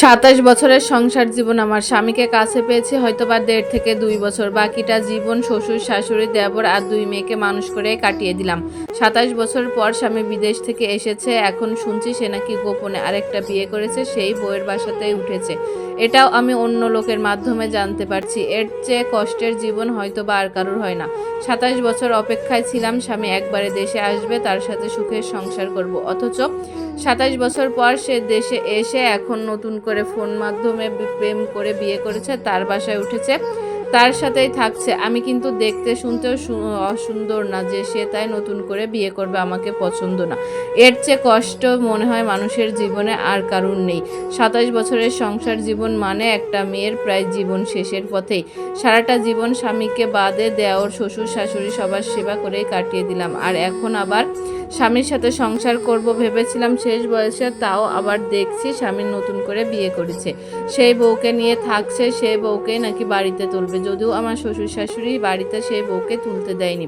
সাতাশ বছরের সংসার জীবন আমার। স্বামীকে কাছে পেয়েছি হয়তো বা দেড় থেকে দুই বছর। বাকিটা জীবন শ্বশুর, শাশুড়ি, দেবর আর দুই মেয়েকে মানুষ করে কাটিয়ে দিলাম। সাতাশ বছর পর স্বামী বিদেশ থেকে এসেছে। এখন শুনছি সে নাকি গোপনে আরেকটা বিয়ে করেছে, সেই বইয়ের বাসাতেই উঠেছে। এটাও আমি অন্য লোকের মাধ্যমে জানতে পারছি। এর চেয়ে কষ্টের জীবন হয়তো বা আর কারোর হয় না। সাতাশ বছর অপেক্ষায় ছিলাম, স্বামী একবারে দেশে আসবে, তার সাথে সুখের সংসার করব। অথচ সাতাশ বছর পর সে দেশে এসে এখন নতুন করে ফোন মাধ্যমে প্রেম করে বিয়ে করেছে, তার বাসায় উঠেছে, তার সাথেই থাকছে। আমি কিন্তু দেখতে শুনতেও অসুন্দর না যে সে তাই নতুন করে বিয়ে করবে, আমাকে পছন্দ না। এর চেয়ে কষ্ট মনে হয় মানুষের জীবনে আর কারুর নেই। সাতাশ বছরের সংসার জীবন মানে একটা মেয়ের প্রায় জীবন শেষের পথেই। সারাটা জীবন স্বামীকে বাদে দেওর শ্বশুর শাশুড়ি সবার সেবা করেই কাটিয়ে দিলাম। আর এখন আবার স্বামীর সাথে সংসার করব ভেবেছিলাম শেষ বয়সে, তাও আবার দেখছি স্বামী নতুন করে বিয়ে করেছে। সেই বউকে নিয়ে থাকছে, সেই বউকে নাকি বাড়িতে তুলবে। যদিও আমার শ্বশুর শাশুড়ি বাড়িতে সেই বউকে তুলতে দেয়নি।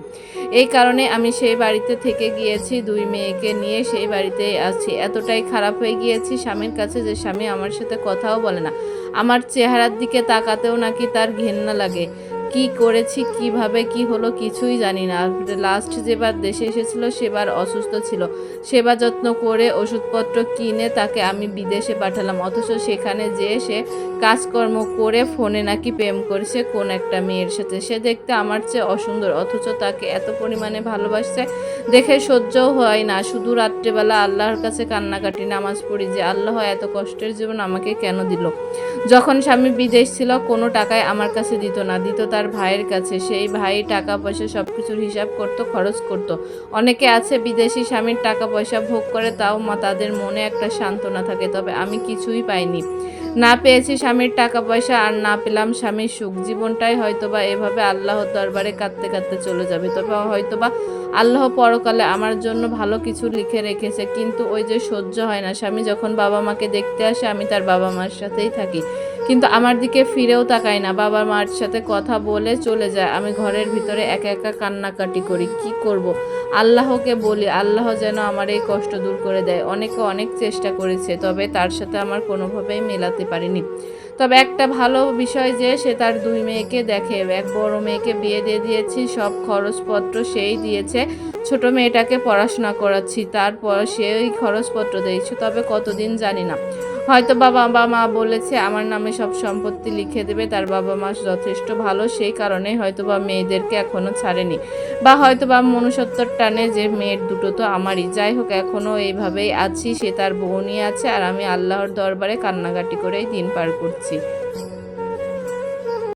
এই কারণে আমি সেই বাড়িতে থেকে গিয়েছি, দুই মেয়েকে নিয়ে সেই বাড়িতেই আছি। এতটাই খারাপ হয়ে গিয়েছি স্বামীর কাছে যে স্বামী আমার সাথে কথাও বলে না। আমার চেহারার দিকে তাকাতেও নাকি তার ঘেন্না লাগে। কি করেছি, কীভাবে, কি হলো কিছুই জানি না। লাস্ট যেবার দেশে এসেছিল, সেবার অসুস্থ ছিল। সেবা যত্ন করে ওষুধপত্র কিনে তাকে আমি বিদেশে পাঠালাম। অথচ সেখানে যেয়ে সে কাজকর্ম করে ফোনে নাকি প্রেম করেছে কোন একটা মেয়ের সাথে। সে দেখতে আমার চেয়ে অসুন্দর, অথচ তাকে এত পরিমাণে ভালোবাসছে দেখে সহ্যও হয় না। শুধু রাত্রেবেলা আল্লাহর কাছে কান্নাকাটি, নামাজ পড়ি যে, আল্লাহ, এত কষ্টের জীবন আমাকে কেন দিল? যখন স্বামী বিদেশ ছিল, কোনো টাকায় আমার কাছে দিত না। দিত তার ভাইয়ের কাছে। সেই ভাই টাকা পয়সা সব কিছুর হিসাব করতো, খরচ করতো। অনেকে আছে বিদেশি স্বামীর টাকা পয়সা ভোগ করে, তাও মা তাদের মনে একটা সান্ত্বনা থাকে, তবে আমি কিছুই পাইনি। না পেয়েছি স্বামীর টাকা পয়সা আর না পেলাম স্বামীর সুখ। জীবনটাই হয়তোবা এভাবে আল্লাহর দরবারে কাঁদতে কাঁদতে চলে যাবে, তবে হয়তোবা আল্লাহ পরকালে আমার জন্য ভালো কিছু লিখে রেখেছে, কিন্তু ওই যে সহ্য হয় না। স্বামী যখন বাবা মাকে দেখতে আসে, আমি তার বাবা মার সাথেই থাকি। কিন্তু আমার দিকে ফিরেও তাকায় না। বাবা মার সাথে কথা বলে চলে যায়। আমি ঘরের ভিতরে একা একা কান্নাকাটি করি। কি করব। আল্লাহকে বলি, আল্লাহ যেন আমার এই কষ্ট দূর করে দেয়। অনেকে অনেক চেষ্টা করেছে, তবে তার সাথে আমার কোনোভাবেই মেলাতে পারিনি। তবে একটা ভালো বিষয় যে, সে তার দুই মেয়েকে দেখে। এক বড় মেয়েকে বিয়ে দিয়ে দিয়েছি, সব খরচপত্র সেই দিয়েছে। ছোট মেয়েটাকে পড়াশোনা করাচ্ছি, তারপর সেই খরচপত্র দিয়েছে, তবে কতদিন জানি না। হয়তো বাবা বা মা বলেছে, আমার নামে সব সম্পত্তি লিখে দেবে, তার বাবা মা যথেষ্ট ভালো, সেই কারণে হয়তো বা মেয়েদেরকে এখনও ছাড়েনি। বা হয়তো বা মনুষ্যত্বর টানে যে মেয়ের দুটো তো আমারই। যাই হোক এখনও এইভাবেই আছি, সে তার বোনই আছে, আর আমি আল্লাহর দরবারে কান্নাকাটি করেই দিন পার করছি।